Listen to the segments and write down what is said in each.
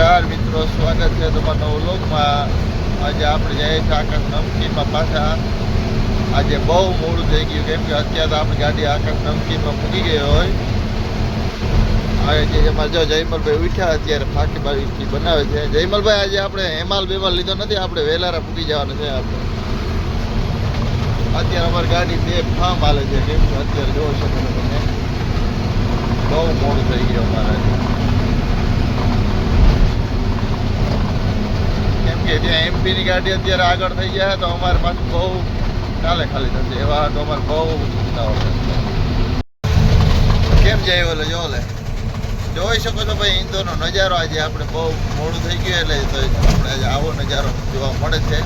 નમસ્કાર મિત્રો, સ્વાગત છે તમારા નવલોકમાં આજે આપણે જઈએ છીએ આકાશ નમકીનમાં પાછા. આજે બહુ મોડું થઈ ગયું, કેમ કે અત્યારે આપણી ગાડી આકાશ નમકીનમાં મૂકી ગઈ હોય. આજે એમાં જો જયમલભાઈ ઉઠ્યા અત્યારે ફાકી બાકી બનાવે છે. જયમલભાઈ, આજે આપણે હેમાલ બેમાલ લીધો નથી, આપણે વેલારા મૂકી જવાનું છે આપણે. અત્યારે અમારી ગાડી બે ફામ હાલે છે, કેમ કે અત્યારે જોવો છો તમે બહુ મોડું થઈ ગયું અમારે કેમ કે જ્યાં એમપીની ગાડી અત્યારે આગળ થઈ જાય તો અમારે પાછું બહુ કાલે ખાલી થશે એવા તો અમારે બહુ ચિંતા હોય કેમ જાય ઓલે જો લે. જોઈ શકો છો ભાઈ ઇન્દોરનો નજારો આજે આપણે બહુ મોડું થઈ ગયું એટલે તો આપણે આજે આવો નજારો જોવા મળે છે.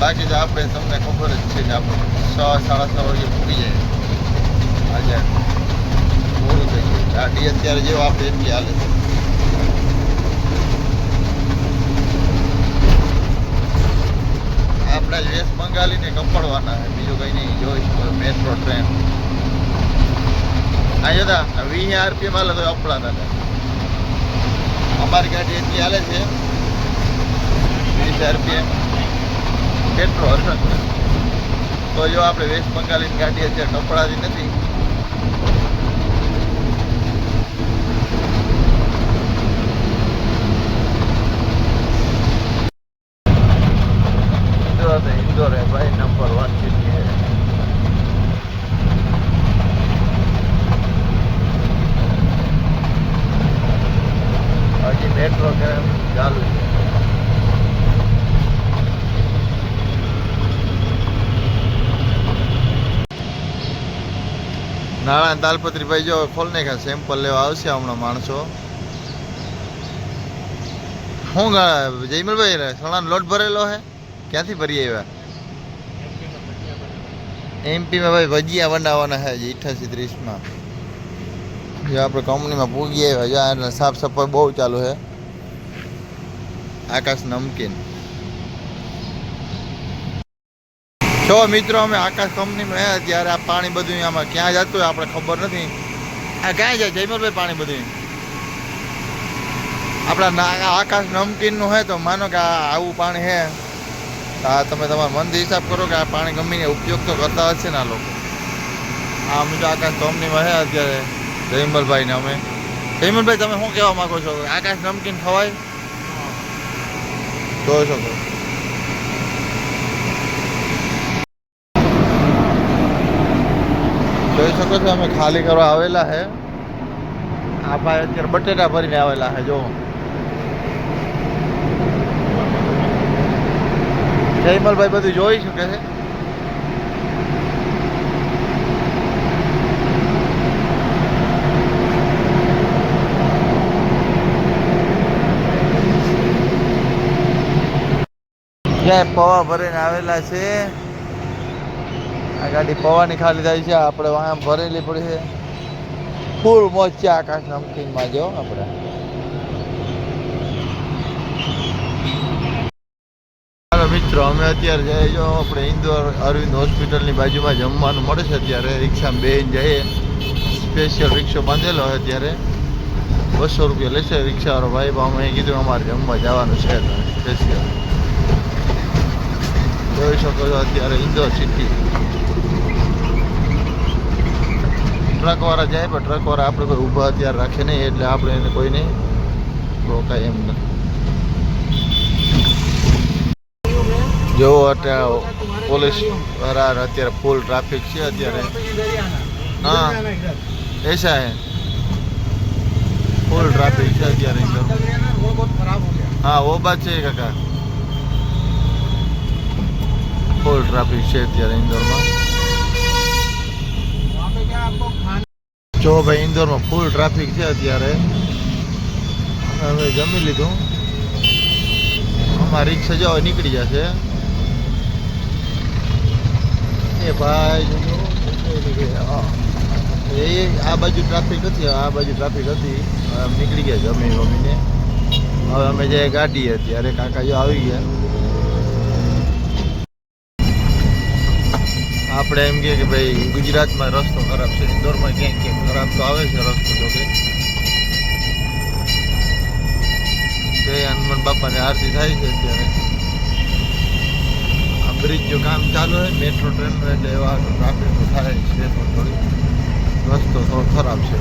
બાકી તો આપણે તમને ખબર જ છે કે આપણે છ સાડા છ વાગે પૂરી જાય. આજે મોડું થઈ ગયું ગાડી અત્યારે જેવો આપણે એટલી હાલે છે. જ વેસ્ટ બંગાળીને કપડવાના છે. બીજું કંઈ નહીં જોઈશ મેટ્રો ટ્રેન આ જતા વીસ આરપીએમ હાલે તો અપડાતા હતા. અમારી ગાડી એટલી હાલે છે, વીસ આરપીએમ મેટ્રો તો જો આપણે વેસ્ટ બંગાળીની ગાડી અત્યારે કપડાતી નથી ઇન્દોર તો ઇન્દોર હે ભાઈ નંબર વન સિટી હે હજી મેટ્રો કેમ ચાલુ છે નાણાં તાલપત્રી ભાઈ જો ખોલ નાખ્યા સેમ્પલ લેવા આવશે હમણાં માણસો. શું ગા- જયમલભાઈ સણાનો લોટ ભરેલો હે? ક્યાંથી ભરી આવ્યા? એમપીમાં ભાઈ ભજીયા બનાવવાના હે જે અઠ્યાસી ત્રીસમાં. જે આપણે કંપનીમાં પૂગી આવ્યા જ્યાં સાફ સફાઈ બહુ ચાલુ છે આકાશ નમકીન. જો મિત્રો અમે આકાશ કંપનીમાં રહ્યા ત્યારે આ પાણી બધું આમાં ક્યાં જતું હોય આપણે ખબર નથી. આ ક્યાં જાય? જયમલભાઈ પાણી બધું આપણા આકાશ નમકીનનું હોય તો માનો કે આ આવું પાણી છે. આ તમે તમારા મનથી હિસાબ કરો કે આ પાણી ગમીને ઉપયોગ તો કરતા હશે ને આ લોકો. આ અમે તો આકાશ કંપનીમાં છે અત્યારે જયમલભાઈને અમે. જયમલભાઈ તમે શું કહેવા માંગો છો? આકાશ નમકીન ખવાય? જોઈ શકો જોઈ શકો છો અમે ખાલી કરવા આવેલા છે. આ ભાઈ અત્યારે બટેટા ભરીને આવેલા છે જો જયમલભાઈ બધું જોઈ શકે છે. ક્યાંય પવા ભરીને આવેલા છે. ગાડી પવાની ખાલી થાય છે. આપણે વાહન ભરેલી પડી છે. ફૂલ મોજ છે આકાશ નમકીનમાં જો આપણે. મિત્રો, અમે અત્યારે જઈએ જો આપણે ઇન્દોર અરવિંદ હોસ્પિટલની બાજુમાં જમવાનું મળે છે અત્યારે. રિક્ષામાં બેન જઈએ. સ્પેશિયલ રિક્ષો બાંધેલો હોય અત્યારે. બસો રૂપિયા લેશે રિક્ષાવાળો ભાઈ, પણ અમે કીધું અમારે જમવા જવાનું છે સ્પેશિયલ. જોઈ શકો છો અત્યારે ઇન્દોર સિટી. ટ્રક વાળા જાય પણ ટ્રક વાળા આપણે કોઈ ઊભા અત્યારે રાખે નહીં એટલે આપણે એને કોઈને રોકાય એમ નથી જો અત્યારે પોલીસ વાળા અત્યારે ફૂલ ટ્રાફિક છે અત્યારે हाँ ऐसा है फुल ट्रैफिक છે અત્યારે ઇન્દોર હા વો બાત છે કાકા ફૂલ ટ્રાફિક છે અત્યારે ઇન્દોરમાં જો ભાઈ ઇન્દોરમાં ફૂલ ટ્રાફિક છે અત્યારે. હવે જમી લીધું. અમારી રિક્ષા જો નીકળી જશે. એ ભાઈ એ, આ બાજુ ટ્રાફિક હતી, આ બાજુ ટ્રાફિક હતી. નીકળી ગયા જમી મમ્મીને હવે અમે જે ગાડી અત્યારે કાકા જો આવી ગયા. આપણે એમ કહે કે ભાઈ, ગુજરાતમાં રસ્તો ખરાબ છે ઇન્દોરમાં ક્યાંક ક્યાંક ખરાબ તો આવે છે રસ્તો તો કે. બાપાની આરતી થાય છે અત્યારે. આ બ્રિજનું કામ ચાલુ હોય મેટ્રો ટ્રેનનું એટલે એવા ટ્રાફિક થાય છે થોડી થોડી. રસ્તો થોડો ખરાબ છે.